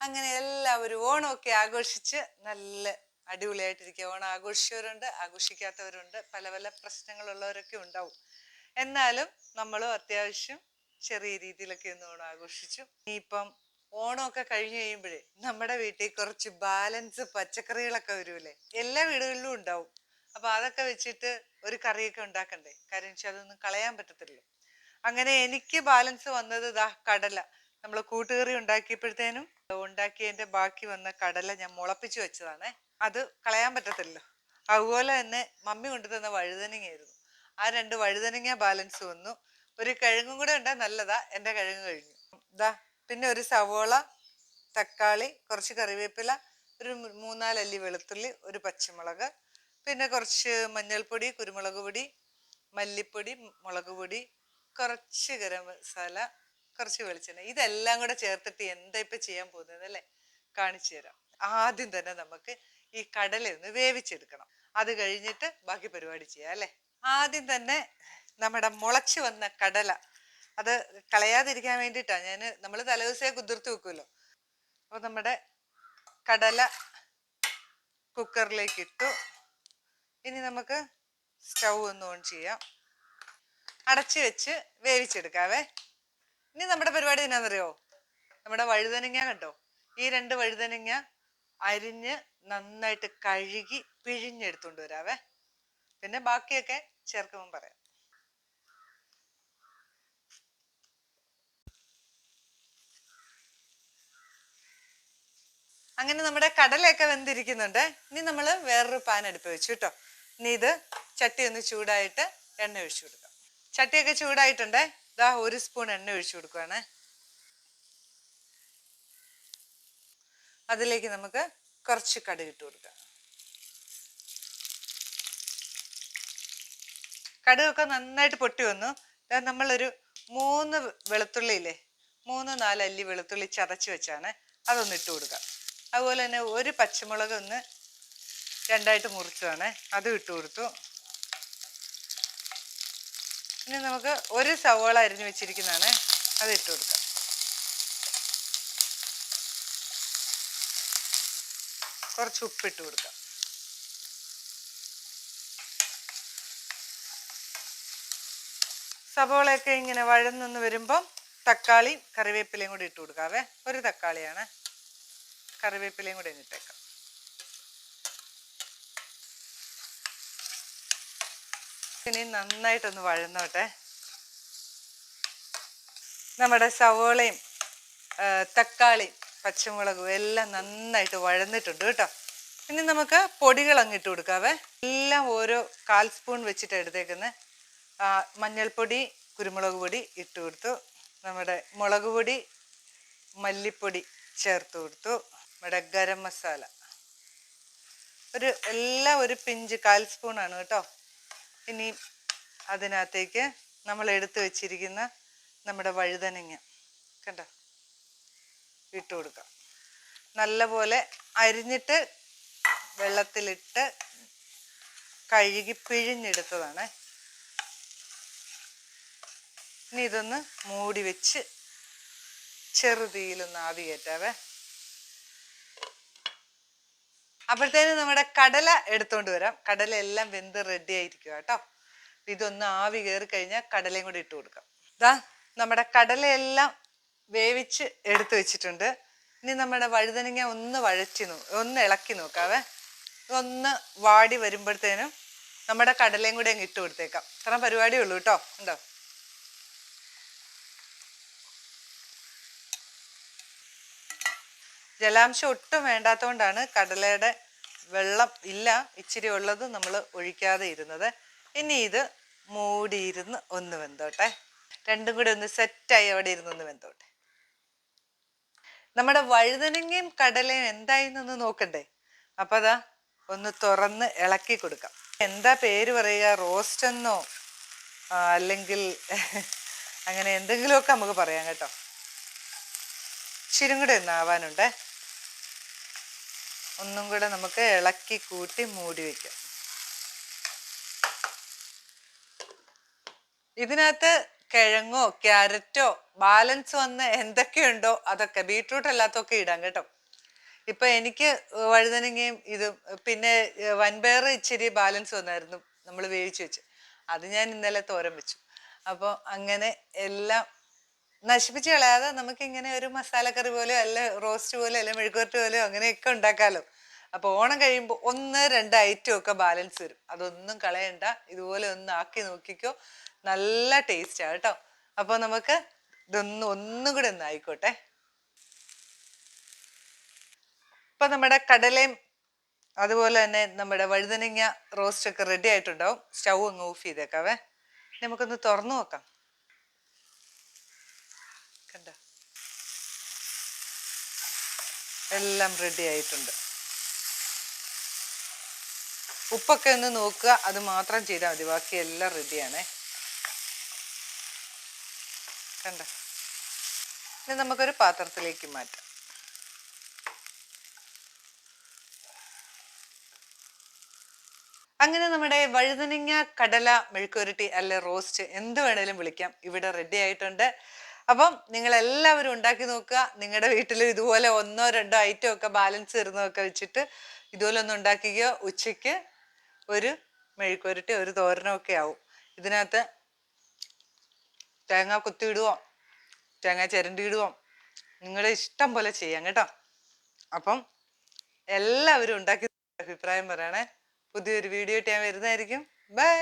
അങ്ങനെ എല്ലാവരും ഓണമൊക്കെ ആഘോഷിച്ച് നല്ല അടിപൊളിയായിട്ടിരിക്കുക. ഓണം ആഘോഷിച്ചവരുണ്ട് ആഘോഷിക്കാത്തവരുണ്ട് പല പല പ്രശ്നങ്ങളുള്ളവരൊക്കെ ഉണ്ടാവും. എന്നാലും നമ്മളും അത്യാവശ്യം ചെറിയ രീതിയിലൊക്കെ ഒന്ന് ഓണം ആഘോഷിച്ചു. ഇനിയിപ്പം ഓണമൊക്കെ കഴിഞ്ഞ് കഴിയുമ്പോഴേ നമ്മുടെ വീട്ടിൽ കുറച്ച് ബാലൻസ് പച്ചക്കറികളൊക്കെ വരൂലേ എല്ലാ വീടുകളിലും ഉണ്ടാവും. അപ്പൊ അതൊക്കെ വെച്ചിട്ട് ഒരു കറിയൊക്കെ ഉണ്ടാക്കണ്ടേ? കാര്യം വെച്ചാൽ അതൊന്നും കളയാൻ പറ്റത്തില്ലല്ലോ. അങ്ങനെ എനിക്ക് ബാലൻസ് വന്നത് ഇതാ കടല. നമ്മൾ കൂട്ടുകറി ഉണ്ടാക്കിയപ്പോഴത്തേനും ഉണ്ടാക്കിയതിന്റെ ബാക്കി വന്ന കടല ഞാൻ മുളപ്പിച്ച് വെച്ചതാണ്. അത് കളയാൻ പറ്റത്തില്ലല്ലോ. അതുപോലെ തന്നെ മമ്മി കൊണ്ടുതന്ന വഴുതനങ്ങയായിരുന്നു. ആ രണ്ട് വഴുതനങ്ങ ബാലൻസ് വന്നു. ഒരു കിഴങ്ങും കൂടെ ഉണ്ടാ നല്ലതാ. എന്റെ കിഴങ്ങ് കഴിഞ്ഞു. ഇതാ പിന്നെ ഒരു സവോള തക്കാളി കുറച്ച് കറിവേപ്പില ഒരു മൂന്നാൽ മൂന്നാലല്ലി വെളുത്തുള്ളി ഒരു പച്ചമുളക് പിന്നെ കുറച്ച് മഞ്ഞൾപ്പൊടി കുരുമുളക് പൊടി മല്ലിപ്പൊടി മുളക് പൊടി കുറച്ച് ഗരം മസാല കുറച്ച് വെളിച്ചെണ്ണ. ഇതെല്ലാം കൂടെ ചേർത്തിട്ട് എന്താ ഇപ്പൊ ചെയ്യാൻ പോകുന്നത് അല്ലേ? കാണിച്ചു തരാം. ആദ്യം തന്നെ നമുക്ക് ഈ കടല ഒന്ന് വേവിച്ചെടുക്കണം. അത് കഴിഞ്ഞിട്ട് ബാക്കി പരിപാടി ചെയ്യാം അല്ലേ? ആദ്യം തന്നെ നമ്മുടെ മുളച്ച് വന്ന കടല. അത് കളയാതിരിക്കാൻ വേണ്ടിയിട്ടാണ് ഞാൻ നമ്മൾ തലേദിവസമേ കുതിർത്ത് വെക്കുമല്ലോ അപ്പോൾ നമ്മുടെ കടല കുക്കറിലേക്ക് ഇട്ടു. ഇനി നമുക്ക് സ്റ്റൗ ഒന്ന് ഓൺ ചെയ്യാം. അടച്ചു വെച്ച് വേവിച്ചെടുക്കാവേ. ഇനി നമ്മുടെ പരിപാടി എന്നാന്നറിയോ? നമ്മുടെ വഴുതനങ്ങ കണ്ടോ? ഈ രണ്ട് വഴുതനങ്ങ അരിഞ്ഞ് നന്നായിട്ട് കഴുകി പിഴിഞ്ഞെടുത്തോണ്ട് വരാവേ. പിന്നെ ബാക്കിയൊക്കെ ചേർക്കുമ്പോൾ പറയാം. അങ്ങനെ നമ്മുടെ കടലയൊക്കെ വെന്തിരിക്കുന്നുണ്ട്. ഇനി നമ്മൾ വേറൊരു പാൻ അടുപ്പ് വെച്ചു കേട്ടോ ഇനി ഇത് ചട്ടി ഒന്ന് ചൂടായിട്ട് എണ്ണ ഒഴിച്ചു കൊടുക്കാം. ചട്ടിയൊക്കെ ചൂടായിട്ടുണ്ട്. ഇതാ ഒരു സ്പൂൺ എണ്ണ ഒഴിച്ചു കൊടുക്കുവാണ്. അതിലേക്ക് നമുക്ക് കുറച്ച് കടുക് ഇട്ട് കൊടുക്കാം. കടുകൊക്കെ നന്നായിട്ട് പൊട്ടി വന്നു. ദാ നമ്മളൊരു മൂന്ന് വെളുത്തുള്ളി ഇല്ലേ? മൂന്ന് നാല് അല്ലി വെളുത്തുള്ളി ചതച്ച് വെച്ചാണ് അതൊന്ന് ഇട്ട് കൊടുക്കാം അതുപോലെ തന്നെ ഒരു പച്ചമുളക് ഒന്ന് രണ്ടായിട്ട് മുറിച്ചതാണ്. അതും ഇട്ട് കൊടുത്തു. ഇനി നമുക്ക് ഒരു സവോള അരിഞ്ഞു വെച്ചിരിക്കുന്നതാണ് അത് ഇട്ട് കൊടുക്കാം. കുറച്ച് ഉപ്പിട്ട് കൊടുക്കാം. സവോളയൊക്കെ ഇങ്ങനെ വഴന്നൊന്ന് വരുമ്പം തക്കാളി കറിവേപ്പിലയും കൂടി ഇട്ട് കൊടുക്കാവേ. ഒരു തക്കാളിയാണ്. കറിവേപ്പിലയും കൂടി ഇട്ടേക്കാം. ഇനി നന്നായിട്ടൊന്ന് വഴന്നോട്ടെ. നമ്മുടെ സവോളയും തക്കാളിയും പച്ചമുളകും എല്ലാം നന്നായിട്ട് വഴന്നിട്ടുണ്ട് കേട്ടോ. ഇനി നമുക്ക് പൊടികൾ അങ്ങിട്ട് കൊടുക്കാവേ. എല്ലാം ഓരോ കാൽ സ്പൂൺ വെച്ചിട്ട് എടുത്തേക്കുന്ന. മഞ്ഞൾപ്പൊടി കുരുമുളക് പൊടി ഇട്ട് കൊടുത്തു. നമ്മുടെ മുളക് പൊടി മല്ലിപ്പൊടി ചേർത്ത് കൊടുത്തു. നമ്മുടെ ഗരം മസാല. ഒരു എല്ലാം ഒരു പിഞ്ച് കാൽ സ്പൂണാണ് കേട്ടോ. ഇനി അതിനകത്തേക്ക് നമ്മൾ എടുത്തു വെച്ചിരിക്കുന്ന നമ്മുടെ വഴുതനങ്ങ കണ്ടോ? ഇട്ട് കൊടുക്കാം. നല്ലപോലെ അരിഞ്ഞിട്ട് വെള്ളത്തിലിട്ട് കഴുകി പിഴിഞ്ഞെടുത്തതാണ്. ഇനി ഇതൊന്ന് മൂടി വെച്ച് ചെറുതീയിലൊന്ന് ആവി കയറ്റാവേ അപ്പോഴത്തേനും നമ്മുടെ കടല എടുത്തോണ്ട് വരാം. കടല എല്ലാം വെന്ത് റെഡി ആയിരിക്കും കേട്ടോ. ഇതൊന്ന് ആവി കയറി കഴിഞ്ഞാൽ കടലയും കൂടി ഇട്ട് കൊടുക്കാം. ഇതാ നമ്മുടെ കടലയെല്ലാം വേവിച്ച് എടുത്തു വെച്ചിട്ടുണ്ട്. ഇനി നമ്മുടെ വഴുതനങ്ങ ഒന്ന് വഴറ്റി നോ ഒന്ന് ഇളക്കി നോക്കാവേ. ഒന്ന് വാടി വരുമ്പോഴത്തേനും നമ്മുടെ കടലയും കൂടി അങ്ങ് ഇട്ട് കൊടുത്തേക്കാം. ഇത്ര പരിപാടിയേ ഉള്ളൂ കേട്ടോ. ഉണ്ടോ ജലാംശം ഒട്ടും വേണ്ടാത്തതുകൊണ്ടാണ് കടലയുടെ വെള്ളം ഇല്ല ഇച്ചിരി ഉള്ളത് നമ്മൾ ഒഴിക്കാതെ ഇരുന്നത്. ഇനി ഇത് മൂടിയിരുന്ന് ഒന്ന് വെന്തോട്ടെ. രണ്ടും കൂടി ഒന്ന് സെറ്റായി അവിടെ ഇരുന്ന് ഒന്ന് വെന്തോട്ടെ. നമ്മുടെ വഴുതനങ്ങയും കടലയും എന്തായിരുന്നൊന്ന് നോക്കണ്ടേ? അപ്പൊ അതാ ഒന്ന് തുറന്ന് ഇളക്കി കൊടുക്കാം. എന്താ പേര് പറയുക? റോസ്റ്റ് എന്നോ? അല്ലെങ്കിൽ അങ്ങനെ എന്തെങ്കിലുമൊക്കെ നമുക്ക് പറയാം കേട്ടോ. ഇച്ചിരും കൂടെ ഒന്ന് ആവാനുണ്ടേ. ഒന്നും കൂടെ നമുക്ക് ഇളക്കി കൂട്ടി മൂടി വെക്കാം. ഇതിനകത്ത് കിഴങ്ങോ ക്യാരറ്റോ ബാലൻസ് വന്ന് എന്തൊക്കെയുണ്ടോ അതൊക്കെ ബീട്രൂട്ട് അല്ലാത്തൊക്കെ ഇടാം കേട്ടോ. ഇപ്പൊ എനിക്ക് വഴുതനങ്ങയും ഇതും പിന്നെ വൻപയർ ഇച്ചിരി ബാലൻസ് വന്നായിരുന്നു നമ്മൾ വേവിച്ച് വെച്ച്. അത് ഞാൻ ഇന്നലെ തോരൻ വെച്ചു. അപ്പോൾ അങ്ങനെ എല്ലാം നശിപ്പിച്ച് കളയാതെ നമുക്ക് ഇങ്ങനെ ഒരു മസാലക്കറി പോലെയോ അല്ല റോസ്റ്റ് പോലെയോ അല്ല മെഴുക്കുവരട്ടി പോലെയോ അങ്ങനെയൊക്കെ ഉണ്ടാക്കാലോ. അപ്പൊ ഓണം കഴിയുമ്പോൾ ഒന്ന് രണ്ട് ഐറ്റം ഒക്കെ ബാലൻസ് വരും. അതൊന്നും കളയണ്ട. ഇതുപോലെ ഒന്ന് ആക്കി നോക്കിക്കോ. നല്ല ടേസ്റ്റാണ് കേട്ടോ. അപ്പൊ നമുക്ക് ഇതൊന്നും ഒന്നും കൂടെ ഒന്ന് ആയിക്കോട്ടെ. ഇപ്പൊ നമ്മുടെ കടലയും അതുപോലെ തന്നെ നമ്മുടെ വഴുതനങ്ങ റോസ്റ്റ് ഒക്കെ റെഡി ആയിട്ടുണ്ടാവും. സ്റ്റൗ അങ്ങ് ഓഫ് ചെയ്തേക്കാവേ. നമുക്കൊന്ന് തുറന്നു നോക്കാം. എല്ലാം റെഡി ആയിട്ടുണ്ട്. ഉപ്പൊക്കെ ഒന്ന് നോക്കുക. അത് മാത്രം ചെയ്താൽ മതി. ബാക്കി എല്ലാം റെഡിയാണേ കണ്ട? ഇനി നമുക്കൊരു പാത്രത്തിലേക്ക് മാറ്റാം. അങ്ങനെ നമ്മുടെ വഴുതനങ്ങ കടല മെഴുക്കുരുട്ടി അല്ലെ റോസ്റ്റ് എന്ത് വേണേലും വിളിക്കാം. ഇവിടെ റെഡി ആയിട്ടുണ്ട്. അപ്പം നിങ്ങൾ എല്ലാവരും ഉണ്ടാക്കി നോക്കുക. നിങ്ങളുടെ വീട്ടിൽ ഇതുപോലെ ഒന്നോ രണ്ടോ ഐറ്റം ഒക്കെ ബാലൻസ് ഇരുന്നതൊക്കെ വെച്ചിട്ട് ഇതുപോലെ ഒന്ന് ഉണ്ടാക്കിക്കോ. ഉച്ചയ്ക്ക് ഒരു മെഴുക്കുരട്ടി ഒരു തോരനൊക്കെ ആവും. ഇതിനകത്ത് തേങ്ങ കുത്തിയിടുവോ തേങ്ങ ചിരണ്ടിയിടുവോ നിങ്ങളുടെ ഇഷ്ടം പോലെ ചെയ്യാം കേട്ടോ. അപ്പം എല്ലാവരും ഉണ്ടാക്കി അഭിപ്രായം പറയണേ. പുതിയൊരു വീഡിയോ ഇട്ട് ഞാൻ വരുന്നതായിരിക്കും. ബൈ